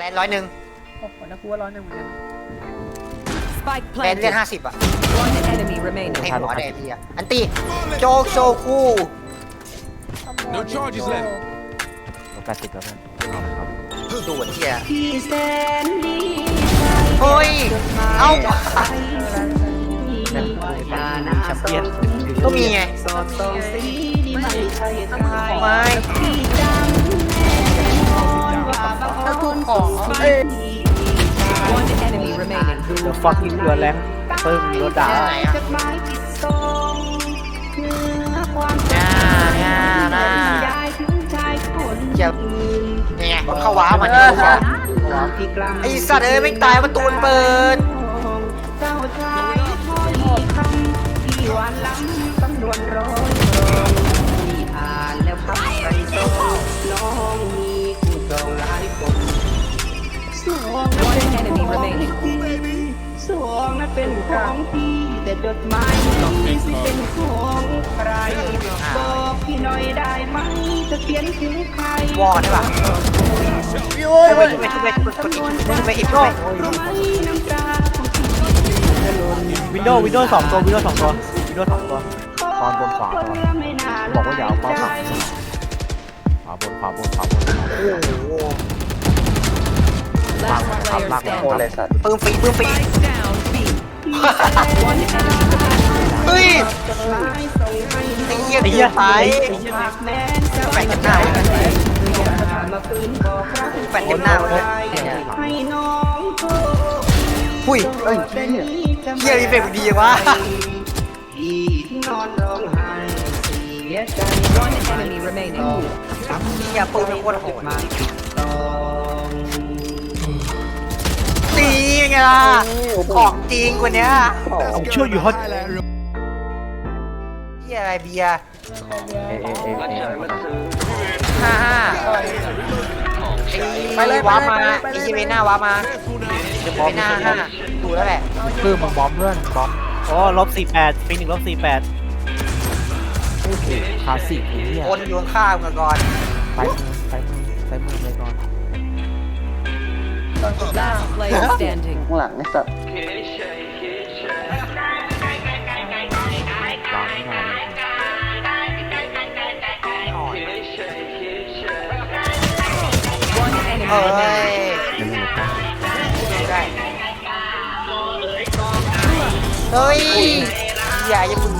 แลนร้อยหนึ่งโอ้โหแล้วกูว่าร้อนหนึ่งเหมือนกัน Spike แลนเลือด planted. ห้าสิบอะ One enemy remaining. ให้หัวแดงพี่อะอันตีโจกโซคู No charges left. แปดสิบแล้วเพื่อนเอาละครับดูดเที่ยเฮ้ย เอ้านั่นคือแชมเปี้ยนก็มีไงไม่ ของเอ้ย One enemy remaining. ดูฟักกิ้งเรือแรงเพิ่มรถด่าไหนอะน่าน่าน่าจ็บนี่ไงเข้าว้ามันเนี่ยไอสัตว์เอ้ยไม่ตายประตูมันเปิด One แต่จดหมายนี้สิเป็นของใครบอกพี่หน่อยได้ไหมจะเขียนถึงใครวอร์ได้ปะโอ้ยไปไปไปไปไปไปอีกไปน้ำตาของพี่วินโดว์วินโดว์สองตัววินโดว์สองตัววินโดว์สองตัวตอนบนขวาตอนบอกว่าอย่าเอาเป้าผักขวาบนขวาบนขวาบนโอ้โห Last player ลากโอ้เลยสัตว์ปืนปีปืนปี เฮ้ยจดหมายส่งให้ไอ้เหี้ยเกินไปฝายแฝงกันหน้ามาคืนบอกรักแฝงกันหน้าเลยหุ้ยเฮ้ยเหี้ยรีเฟกดีวะอนร้องไห้เสียใจ One enemy remaining. เหี้ยปืนเป็นโคตรโหดมา ล่ะ ของจริงกว่านี้ผมเชื่ออยู่ฮอตเหี้ยอะไรเบียร์เอเอเอเอห้าห้าไปเลยว้ามาไอชิเมน่าว้ามาชิเมน่าห้าดูแล้วแหละเพิ่มมึงบอมเพื่อนบอมอ๋อลบสี่แปดฟินิกลบสี่แปดโอ้โหคลาสสิกไอ้เนี่ยคนอยู่ข้างๆกันก่อนไปมือไปมือไปมือเลยก่อน Last player standing. ข้างหลังไอ้สัตว์วางไม่ได้เลย One enemy เฮ้ remaining. ยเดี๋ยวมันจะได้เฮ้ยอย่าอย่าพึ่งจับก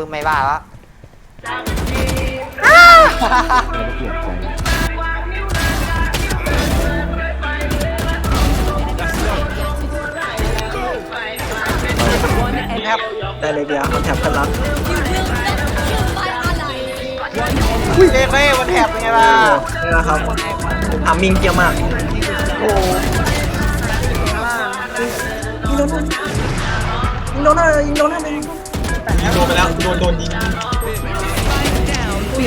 ปืนไม่บ้าแล้วแล้วก็เปลี่ยนใจ One enemy. ครับได้เลยเบียร์คอนแทคกันรักอุ้ยเล่เล่มันแถบเป็นไงล่ะนี่นะครับทำมิงเกียร์มากโอ้ยิงโดนยิงโดนอะไรยิงโดนอะไรยิง โดนไปแล้วโดนโดนยิง Down. B.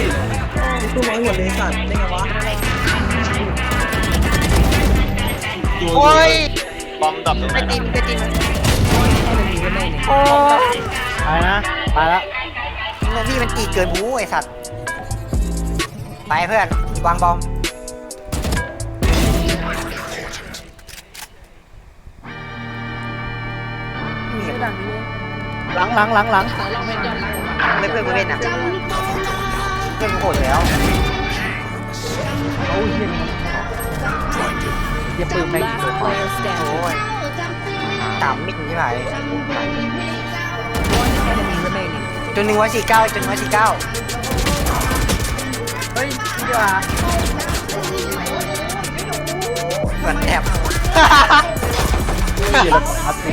ตู้น้อยหมดเลยสัตว์ได้ไงวะโอ้ยบอมดับไปตินไปติน One enemy remaining. โอ้ยไปนะไปละเงินพี่มันตีเกินบูไอสัตว์ ไปเพื่อน วางบอมไม่ หลังหลังหลังหลังไม่เพื่อนกูเล่นอะเพื่อนกูโหดอยู่แล้วโอ้ยเฮียเฮียปืนแม่ง Last ตัว player โอ้ standing. ยต่ำมิดใช่ไหม One enemy remaining. จนหนึ่งวันสี่เก้าจนหนึ่งวันสี่เก้าเฮ้ยนี่ดีกว่าเหมือนแถบเฮียแล้วพัดนี่เป็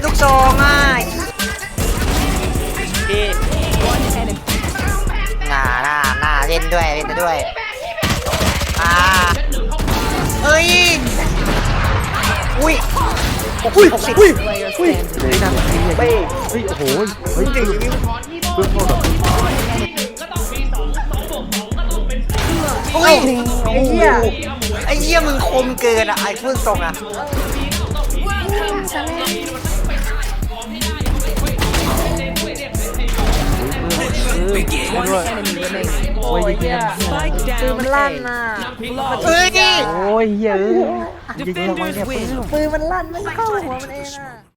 นลูกซองอะ One enemy. ไงด้วยเล่นด้วยอ่าเอ้ยอุ้ยอุ้ยอุ้ย Player standing. เฮ้ยเฮ้ยโอ้โหเฮ้ยถึงเบื้องต้นแบบอุ้ยไอ้เหี้ยไอ้เหี้ยมึงคมเกินอะไอ้พูดตรงอะ One enemy remaining. โอ้ยยิง Spike ปืน down มันลั่น A. น่ะเฮ้ยโอ้ยเฮ้ยยิงทำไมเนี่ยปืนมันลั่นไม่เข้าหัวมันเองอะ